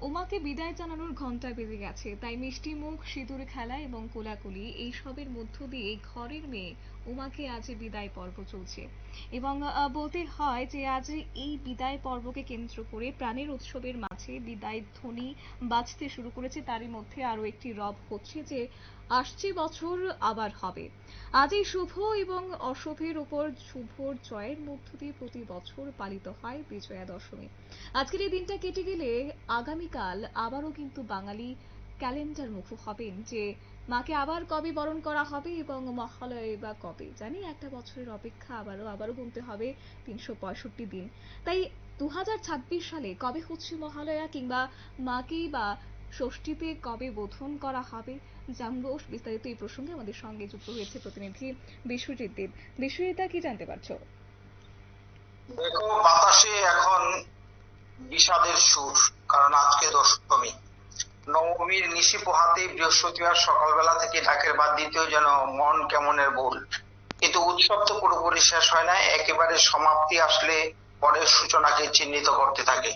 ওমাকে বিদায় জানানোর ঘণ্টা বেজে গেছে। তাই মিষ্টি মুখ, সিঁদুর খেলা এবং কোলাকুলি এইসবের মধ্য দিয়ে ঘরের মেয়ে উমাকে আজ বিদায় পর্ব চলছে। এবং বলতে হয় যে আজ এই বিদায় পর্বকে কেন্দ্র করে প্রাণের উৎসবের মাঝে বিদায় ধ্বনি বাজতে শুরু করেছে। তারই মধ্যে আরও একটি রব হচ্ছে যে আসছে বছর আবার হবে। আজ এই শুভ এবং অশুভের উপর শুভর জয়ের মধ্য দিয়ে প্রতি বছর পালিত হয় বিজয়া দশমী। আজকের এই দিনটা কেটে গেলে আগামীকাল আবারও কিন্তু বাঙালি ক্যালেন্ডার মুখ হবেন যে মাকে আবার কবে বরণ করা হবে এবং মহালয়ে বা কবে জানি একটা বছরের অপেক্ষা আবারও আবারও গুনতে হবে তিনশো পঁয়ষট্টি দিন। তাই দু সালে কবে হচ্ছে মহালয়া কিংবা মাকে বা ষষ্ঠীতে কবে বোধন করা হবে জানব বিস্তারিত এই প্রসঙ্গে আমাদের সঙ্গে যুক্ত হয়েছে প্রতিনিধি বিশ্বজিৎ দেব। বিশ্বজিৎ কি জানতে পারছ? দেখো, বাতাসে এখন বিষাদের সুর। কারণ আজকে দশমী। নবমীর নিশি পোহাতে বৃহস্পতিবার সকালবেলা থেকে ঢাকের বাদ দিতেও যেন মন কেমনের বোল কিন্তু উৎসব তো পুরোপুরি শেষ হয় না, একেবারে সমাপ্তি আসলে পরের সূচনাকে চিহ্নিত করতে থাকে।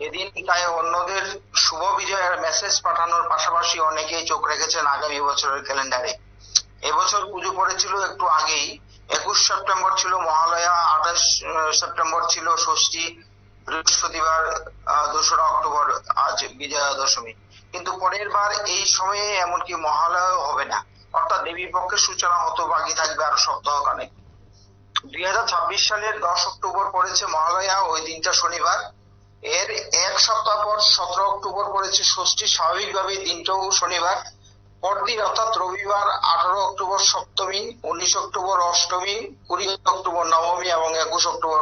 এদিন তাই অন্যদের শুভ বিজয়ের মেসেজ পাঠানোর পাশাপাশি অনেকেই চোখ রেখেছেন আগামী বছরের ক্যালেন্ডারে। এবছর পুজো পড়েছিল একটু আগেই, একুশ সেপ্টেম্বর ছিল মহালয়া, আঠাশ সেপ্টেম্বর ছিল ষষ্ঠী বৃহস্পতিবার দোসরা অক্টোবর, আজ বিজয়া দশমী। কিন্তু পরের বার এই সময়ে এমনকি মহালয়াও হবে না। অর্থাৎ দেবী পক্ষের সূচনা হতো বাকি থাকবে আরও সপ্তাহ কানেক দুই হাজার ছাব্বিশ সালের দশ অক্টোবর পড়েছে মহালয়া, ওই দিনটা শনিবার। এর এক সপ্তাহ পর সতেরো অক্টোবর পড়েছে ষষ্ঠী। স্বাভাবিকভাবে দিনটাও শনিবার। পরদিন অর্থাৎ রবিবার আঠারো অক্টোবর সপ্তমী, উনিশ অক্টোবর অষ্টমী, কুড়ি অক্টোবর নবমী এবং একুশ অক্টোবর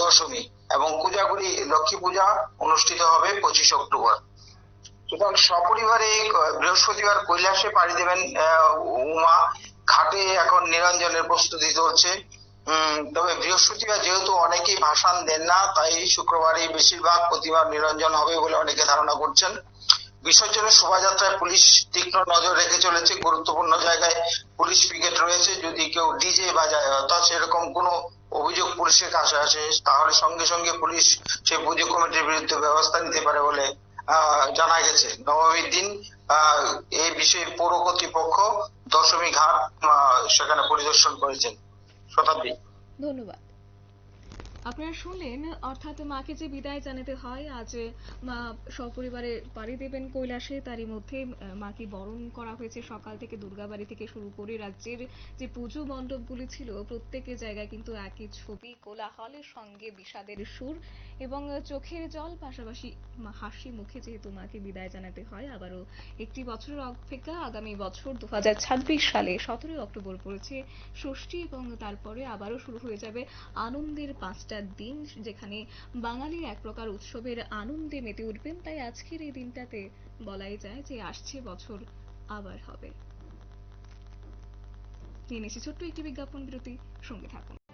দশমী এবং পূজাগুলি লক্ষ্মী পূজা অনুষ্ঠিত হবে পঁচিশ অক্টোবর। সুতরাং সপরিবারে বৃহস্পতিবার কৈলাসে পাড়ি দেবেন উমা। ঘাটে এখন নিরঞ্জনের প্রস্তুতি চলছে। তবে বৃহস্পতিবার যেহেতু অনেকেই ভাষণ দেন না, তাই শুক্রবারই বেশিরভাগ প্রতিবার নিরঞ্জন হবে বলে অনেকে ধারণা করছেন। বিসর্জনের শোভাযাত্রায় পুলিশ তীক্ষ্ণ নজর রেখে চলেছে। গুরুত্বপূর্ণ জায়গায় পুলিশ পিকেট রয়েছে। যদি কেউ ডিজে বাজায় অর্থাৎ সেরকম কোনো অভিযোগ পুলিশের কাছে আসে, তাহলে সঙ্গে সঙ্গে পুলিশ সেই পুজো কমিটির বিরুদ্ধে ব্যবস্থা নিতে পারে বলে জানা গেছে। নবমীর দিন এই বিষয়ে পৌর কর্তৃপক্ষ দশমী ঘাট সেখানে পরিদর্শন করেছেন। শতাব্দী। ধন্যবাদ। আপনারা শুনলেন, অর্থাৎ মাকে যে বিদায় জানাতে হয়, আজ, মা সপরিবারে পাড়ি দেবেন কৈলাসে, তারই মধ্যে মাকে বরণ করা হয়েছে সকাল থেকে দুর্গাবাড়ি থেকে শুরু করে রাজ্যের যে পুজো মণ্ডপগুলি ছিল প্রত্যেকের জায়গায় কিন্তু একই ছবি, কোলাহলের সঙ্গে বিষাদের সুর এবং চোখের জল, পাশাপাশি হাসি মুখে যেহেতু মাকে বিদায় জানাতে হয়, আবারও একটি বছরের অপেক্ষা আগামী বছর দু হাজার ছাব্বিশ সালে সতেরোই অক্টোবর পড়েছে ষষ্ঠী এবং তারপরে আবারও শুরু হয়ে যাবে আনন্দের পাঁচটা দিন যেখানে বাঙালির এক প্রকার উৎসবের আনন্দে মেতে উঠবেন। তাই আজকের এই দিনটাতে বলাই যায় যে আসছে বছর আবার হবে। নিয়ে নিচ্ছি ছোট্ট একটি বিজ্ঞাপন বিরতি। সঙ্গে থাকুন।